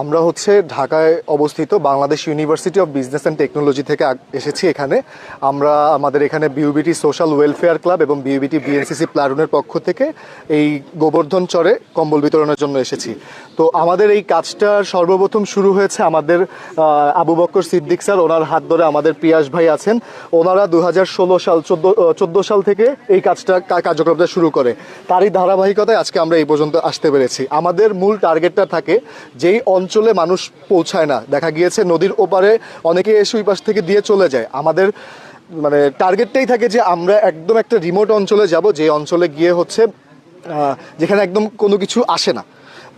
আমরা হচ্ছে ঢাকায় অবস্থিত Bangladesh university of business and technology থেকে এসেছি এখানে। আমরা আমাদের এখানে বিউবিটি সোশ্যাল ওয়েলফেয়ার ক্লাব এবং বিউবিটি বিএনসিসি প্লাটুনের পক্ষ থেকে এই গোবর্ধন চরে কম্বল বিতরণের জন্য এসেছি। তো আমাদের এই কাজটা সর্বপ্রথম শুরু হয়েছে আমাদের আবু বক্কর সিদ্দিক স্যার, ওনার হাত ধরে আমাদের পিয়াস ভাই আছেন। ওনারা দু হাজার ষোলো সাল, চোদ্দ সাল থেকে এই কাজটা কার্যক্রমটা শুরু করে। তারই ধারাবাহিকতায় আজকে আমরা এই পর্যন্ত আসতে পেরেছি। আমাদের মূল টার্গেটটা থাকে যেই অঞ্চলে মানুষ পৌঁছায় না। দেখা গিয়েছে নদীর ওপারে অনেকে এসে ওই পাশ থেকে দিয়ে চলে যায়। আমাদের মানে টার্গেটটাই থাকে যে আমরা একদম একটা রিমোট অঞ্চলে যাব, যে অঞ্চলে গিয়ে হচ্ছে যেখানে একদম কোনো কিছু আসে না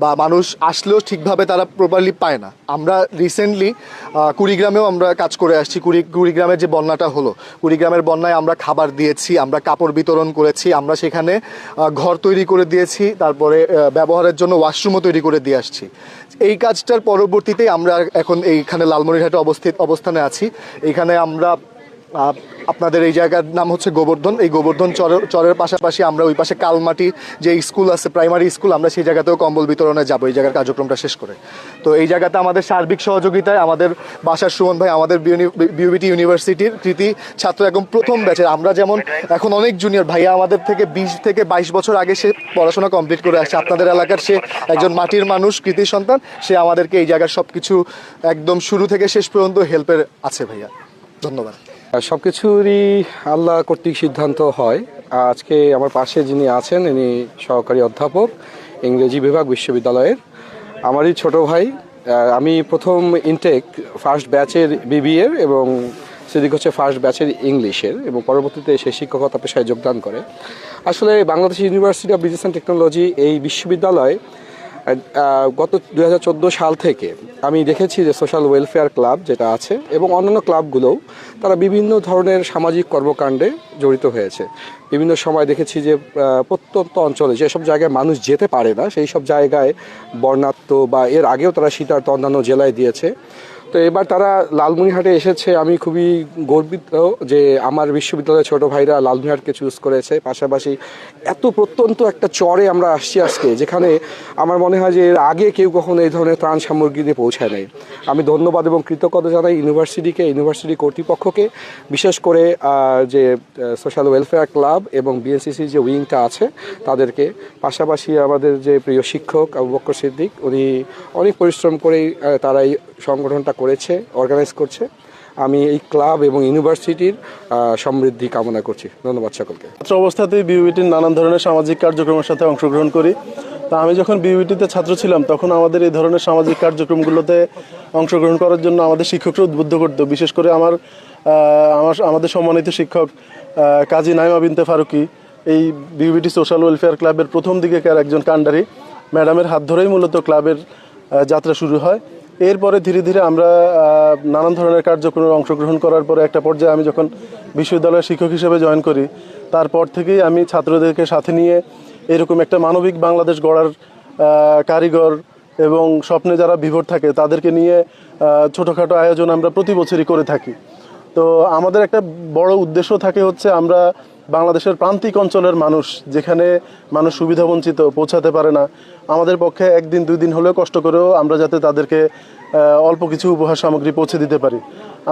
বা মানুষ আসলেও ঠিকভাবে তারা প্রপারলি পায় না। আমরা রিসেন্টলি কুড়িগ্রামেও আমরা কাজ করে আসছি। কুড়ি, কুড়িগ্রামের যে বন্যাটা হলো, কুড়িগ্রামের বন্যায় আমরা খাবার দিয়েছি, আমরা কাপড় বিতরণ করেছি, আমরা সেখানে ঘর তৈরি করে দিয়েছি, তারপরে ব্যবহারের জন্য ওয়াশরুমও তৈরি করে দিয়ে আসছি। এই কাজটার পরবর্তীতে আমরা এখন এইখানে লালমনিরহাটে অবস্থিত অবস্থানে আছি। এখানে আমরা আপনাদের এই জায়গার নাম হচ্ছে গোবর্ধন। এই গোবর্ধন চরের চরের পাশাপাশি আমরা ওই পাশে কালমাটি যে স্কুল আছে, প্রাইমারি স্কুল, আমরা সেই জায়গাতেও কম্বল বিতরণে যাব। এই জায়গার কার্যক্রমটা শেষ করে। তো এই জায়গাতে আমাদের সার্বিক সহযোগিতায় আমাদের বাসার সুমন ভাই, আমাদের বিউবিটি ইউনিভার্সিটির কৃতি ছাত্র একদম প্রথম ব্যাচের আমরা যেমন এখন অনেক জুনিয়র ভাইয়া আমাদের থেকে বিশ থেকে বাইশ বছর আগে সে পড়াশোনা কমপ্লিট করে আসছে। আপনাদের এলাকার সে একজন মাটির মানুষ কৃতি সন্তান। সে আমাদেরকে এই জায়গার সব কিছু একদম শুরু থেকে শেষ পর্যন্ত হেল্পের আছে ভাইয়া। ধন্যবাদ। সব কিছুরই আল্লাহ কর্তৃক সিদ্ধান্ত হয়। আজকে আমার পাশে যিনি আছেন, ইনি সহকারী অধ্যাপক, ইংরেজি বিভাগ বিশ্ববিদ্যালয়ের। আমারই ছোট ভাই আমি প্রথম ইনটেক ফার্স্ট ব্যাচের বিবিএর এবং সেদিক হচ্ছে ফার্স্ট ব্যাচের ইংলিশের এবং পরবর্তীতে সে শিক্ষকতা পেশায় যোগদান করে। আসলে Bangladesh university of business and technology এই বিশ্ববিদ্যালয় গত দু হাজার চোদ্দ সাল থেকে আমি দেখেছি যে সোশ্যাল ওয়েলফেয়ার ক্লাব যেটা আছে এবং অন্যান্য ক্লাবগুলোও তারা বিভিন্ন ধরনের সামাজিক কর্মকাণ্ডে জড়িত হয়েছে। বিভিন্ন সময় দেখেছি যে প্রত্যন্ত অঞ্চলে যেসব জায়গায় মানুষ যেতে পারে না, সেই সব জায়গায় বর্ণাত্ম বা এর আগেও তারা শীতার্থ অন্যান্য জেলায় দিয়েছে। তো এবার তারা লালমনিরহাটে এসেছে। আমি খুবই গর্বিত যে আমার বিশ্ববিদ্যালয়ের ছোট ভাইরা লালমনিরহাটকে চুজ করেছে। পাশাপাশি এত প্রত্যন্ত একটা চরে আমরা আসছি আজকে, যেখানে আমার মনে হয় যে এর আগে কেউ কখনো এই ধরনের ত্রাণ সামগ্রী নিয়ে পৌঁছায় নাই। আমি ধন্যবাদ এবং কৃতজ্ঞতা জানাই ইউনিভার্সিটিকে, ইউনিভার্সিটি কর্তৃপক্ষকে, বিশেষ করে যে সোশ্যাল ওয়েলফেয়ার ক্লাব এবং বিএনসিসির যে উইংটা আছে তাদেরকে। পাশাপাশি আমাদের যে প্রিয় শিক্ষক আবু বক্কর সিদ্দিক, উনি অনেক পরিশ্রম করেই তারা এই সংগঠনটা করেছে অর্গানাইজ করছে। আমি এই ক্লাব এবং ইউনিভার্সিটির সমৃদ্ধি কামনা করছি। ধন্যবাদ সকলকে। ছাত্র অবস্থাতেই বিউবিটির নানান ধরনের সামাজিক কার্যক্রমের সাথে অংশগ্রহণ করি। তা আমি যখন বিউবিটিতে ছাত্র ছিলাম, তখন আমাদের এই ধরনের সামাজিক কার্যক্রমগুলোতে অংশগ্রহণ করার জন্য আমাদের শিক্ষকরা উদ্বুদ্ধ করতো। বিশেষ করে আমার আমার, আমাদের সম্মানিত শিক্ষক কাজী নাইমা বিনতে ফারুকি। এই বিউবিটি সোশ্যাল ওয়েলফেয়ার ক্লাবের প্রথম দিকেকার একজন কাণ্ডারি। ম্যাডামের হাত ধরেই মূলত ক্লাবের যাত্রা শুরু হয়। এরপরে ধীরে ধীরে আমরা নানান ধরনের কার্যক্রমে অংশগ্রহণ করার পরে একটা পর্যায়ে আমি যখন বিশ্ববিদ্যালয়ের শিক্ষক হিসেবে জয়েন করি, তারপর থেকেই আমি ছাত্রদেরকে সাথে নিয়ে এরকম একটা মানবিক বাংলাদেশ গড়ার কারিগর এবং স্বপ্নে যারা বিভোর থাকে তাদেরকে নিয়ে ছোটোখাটো আয়োজন আমরা প্রতি বছরই করে থাকি। তো আমাদের একটা বড় উদ্দেশ্য থাকে হচ্ছে আমরা বাংলাদেশের প্রান্তিক অঞ্চলের মানুষ, যেখানে মানুষ সুবিধা বঞ্চিত, পৌঁছাতে পারে না, আমাদের পক্ষে একদিন, দুই দিন হলেও কষ্ট করেও আমরা যাতে তাদেরকে অল্প কিছু উপহার সামগ্রী পৌঁছে দিতে পারি।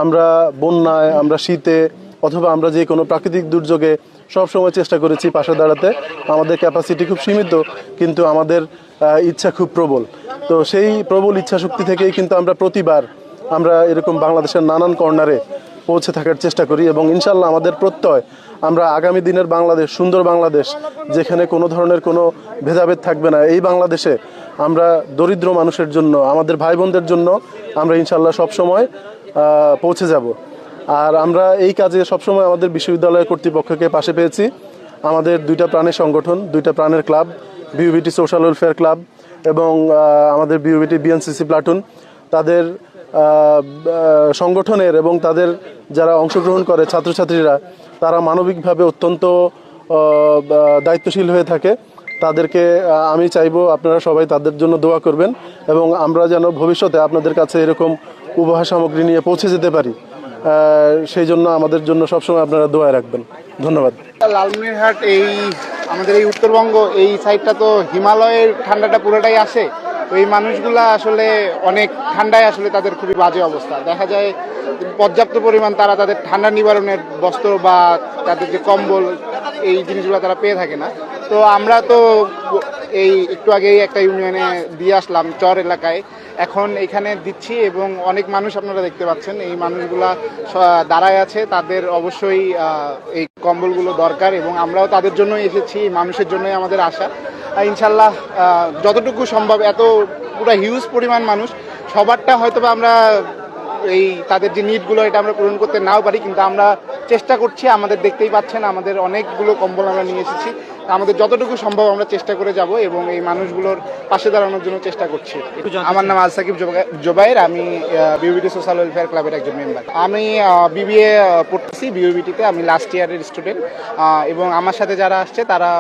আমরা বন্যায়, আমরা শীতে, অথবা আমরা যে কোনো প্রাকৃতিক দুর্যোগে সব সময় চেষ্টা করেছি পাশে দাঁড়াতে। আমাদের ক্যাপাসিটি খুব সীমিত, কিন্তু আমাদের ইচ্ছা খুব প্রবল। তো সেই প্রবল ইচ্ছা শক্তি থেকেই কিন্তু আমরা প্রতিবার আমরা এরকম বাংলাদেশের নানান কর্নারে পৌঁছে থাকার চেষ্টা করি এবং ইনশাল্লাহ আমাদের প্রত্যয়, আমরা আগামী দিনের বাংলাদেশ, সুন্দর বাংলাদেশ, যেখানে কোনো ধরনের কোনো ভেদাভেদ থাকবে না, এই বাংলাদেশে আমরা দরিদ্র মানুষের জন্য, আমাদের ভাই বোনদের জন্য আমরা ইনশাল্লাহ সবসময় পৌঁছে যাব। আর আমরা এই কাজে সবসময় আমাদের বিশ্ববিদ্যালয় কর্তৃপক্ষকে পাশে পেয়েছি। আমাদের দুইটা প্রাণের সংগঠন, দুইটা প্রাণের club BUBT social welfare club এবং আমাদের বিউবিটি বিএনসিসি প্লাটুন তাদের সংগঠনের এবং তাদের যারা অংশগ্রহণ করে ছাত্রছাত্রীরা, তারা মানবিকভাবে অত্যন্ত দায়িত্বশীল হয়ে থাকে। তাদেরকে আমি চাইব আপনারা সবাই তাদের জন্য দোয়া করবেন এবং আমরা যেন ভবিষ্যতে আপনাদের কাছে এরকম উপহার সামগ্রী নিয়ে পৌঁছে যেতে পারি। সেই জন্য আমাদের জন্য সবসময় আপনারা দোয়া রাখবেন। ধন্যবাদ। লালমনিরহাট এই আমাদের এই উত্তরবঙ্গ, এই সাইডটা তো হিমালয়ের ঠান্ডাটা পুরোটাই আসে। তো এই মানুষগুলা আসলে অনেক ঠান্ডায় আসলে তাদের খুবই বাজে অবস্থা। দেখা যায় পর্যাপ্ত পরিমাণ তারা তাদের ঠান্ডা নিবারণের বস্ত্র বা তাদের যে কম্বল, এই জিনিসগুলো তারা পেয়ে থাকে না। তো আমরা তো এই একটু আগেই একটা ইউনিয়নে দিয়ে আসলাম চর এলাকায়। এখন এখানে দিচ্ছি এবং অনেক মানুষ আপনারা দেখতে পাচ্ছেন, এই মানুষগুলা দাঁড়ায় আছে। তাদের অবশ্যই এই কম্বলগুলো দরকার এবং আমরাও তাদের জন্য এসেছি, মানুষের জন্যই আমাদের আশা। ইনশাল্লাহ যতটুকু সম্ভব, এত পুরো হিউজ পরিমাণ মানুষ, সবারটা হয়তো আমরা এই তাদের যে নিডগুলো এটা আমরা পূরণ করতে নাও পারি, কিন্তু আমরা চেষ্টা করছি, আমাদের দেখতেই পাচ্ছেন, আমাদের অনেকগুলো কম্বল আমরা নিয়ে এসেছি। আমাদের যতটুকু সম্ভব আমরা চেষ্টা করে যাব এবং এই মানুষগুলোর পাশে দাঁড়ানোর জন্য চেষ্টা করছি। আমার নাম আল সাকিব জোবা- জোবাইর, আমি বিউবিটি সোশ্যাল ওয়েলফেয়ার ক্লাবের একজন মেম্বার আমি বিবিএ পড়তেছি বিউবিটিতে আমি লাস্ট ইয়ারের স্টুডেন্ট এবং আমার সাথে যারা আসছে তারা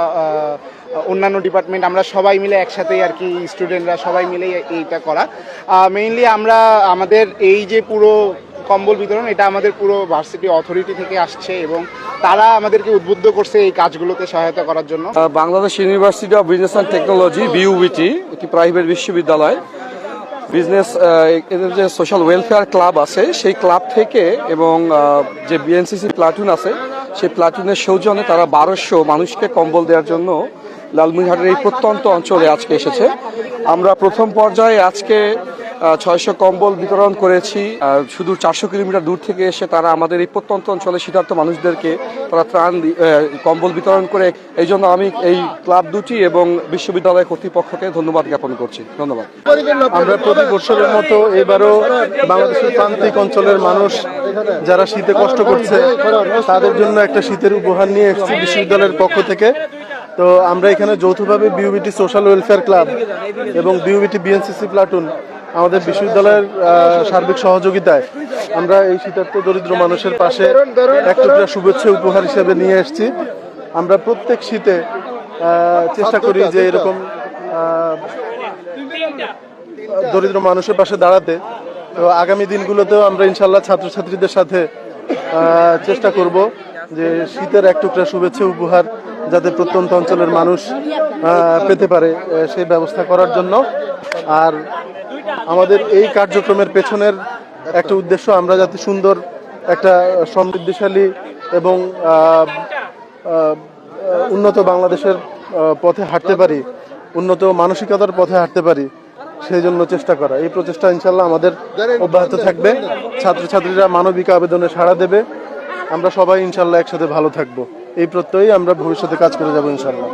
অন্যান্য ডিপার্টমেন্ট আমরা সবাই মিলে একসাথেই আর কি স্টুডেন্টরা সবাই মিলে এইটা করা। মেইনলি আমরা আমাদের এই যে পুরো কম্বল বিতরণ, এটা আমাদের পুরো ভার্সিটি অথরিটি থেকে আসছে এবং তারা আমাদেরকে উদ্বুদ্ধ করছে এই কাজগুলোতে সহায়তা করার জন্য। Bangladesh university of business and technology BUBT একটি প্রাইভেট বিশ্ববিদ্যালয়। বিজনেস এদের যে সোশ্যাল ওয়েলফেয়ার ক্লাব আছে, সেই ক্লাব থেকে এবং যে বিএনসিসি প্লাটুন আছে, সেই প্লাটুনের সৌজন্যে তারা বারোশো মানুষকে কম্বল দেওয়ার জন্য লালমনিরহাটের এই প্রত্যন্ত অঞ্চলে আজকে এসেছে। আমরা প্রথম পর্যায়ে আজকে ছয়শো কম্বল বিতরণ করেছি। শুধু চারশো কিলোমিটার দূর থেকে এসে তারা আমাদের এই প্রত্যন্ত অঞ্চলে শীতার্থ মানুষদেরকে তারা ত্রাণ কম্বল বিতরণ করে, এই জন্য আমি এই ক্লাব দুটি এবং বিশ্ববিদ্যালয় কর্তৃপক্ষকে ধন্যবাদ জ্ঞাপন করছি। ধন্যবাদ। আমরা প্রতি বছরের মতো এবারও বাংলাদেশের প্রান্তিক অঞ্চলের মানুষ যারা শীতে কষ্ট করছে, তাদের জন্য একটা শীতের উপহার নিয়ে এসেছি বিশ্ববিদ্যালয়ের পক্ষ থেকে। তো আমরা এখানে যৌথভাবে বিউবিটি সোশ্যাল ওয়েলফেয়ার ক্লাব এবং বিউবিটি বিএনসিসি প্লাটুন আমাদের বিশ্ববিদ্যালয়ের সার্বিক সহযোগিতায় আমরা এই শীতার্থ দরিদ্র মানুষের পাশে এক টুকরা শুভেচ্ছা উপহার হিসেবে নিয়ে এসেছি। আমরা প্রত্যেক শীতে চেষ্টা করি যে এরকম দরিদ্র মানুষের পাশে দাঁড়াতে। তো আগামী দিনগুলোতেও আমরা ইনশাল্লাহ ছাত্রছাত্রীদের সাথে চেষ্টা করব যে শীতের এক টুকরা শুভেচ্ছা উপহার যাতে প্রত্যন্ত অঞ্চলের মানুষ পেতে পারে সেই ব্যবস্থা করার জন্য। আর আমাদের এই কার্যক্রমের পেছনের একটা উদ্দেশ্য, আমরা যাতে সুন্দর একটা সমৃদ্ধিশালী এবং উন্নত বাংলাদেশের পথে হাঁটতে পারি, উন্নত মানসিকতার পথে হাঁটতে পারি, সেই জন্য চেষ্টা করা। এই প্রচেষ্টা ইনশাল্লাহ আমাদের অব্যাহত থাকবে। ছাত্রছাত্রীরা মানবিক আবেদনে সাড়া দেবে। আমরা সবাই ইনশাল্লাহ একসাথে ভালো থাকব। এই প্রত্যয়ে আমরা ভবিষ্যতে কাজ করে যাব ইনশাল্লাহ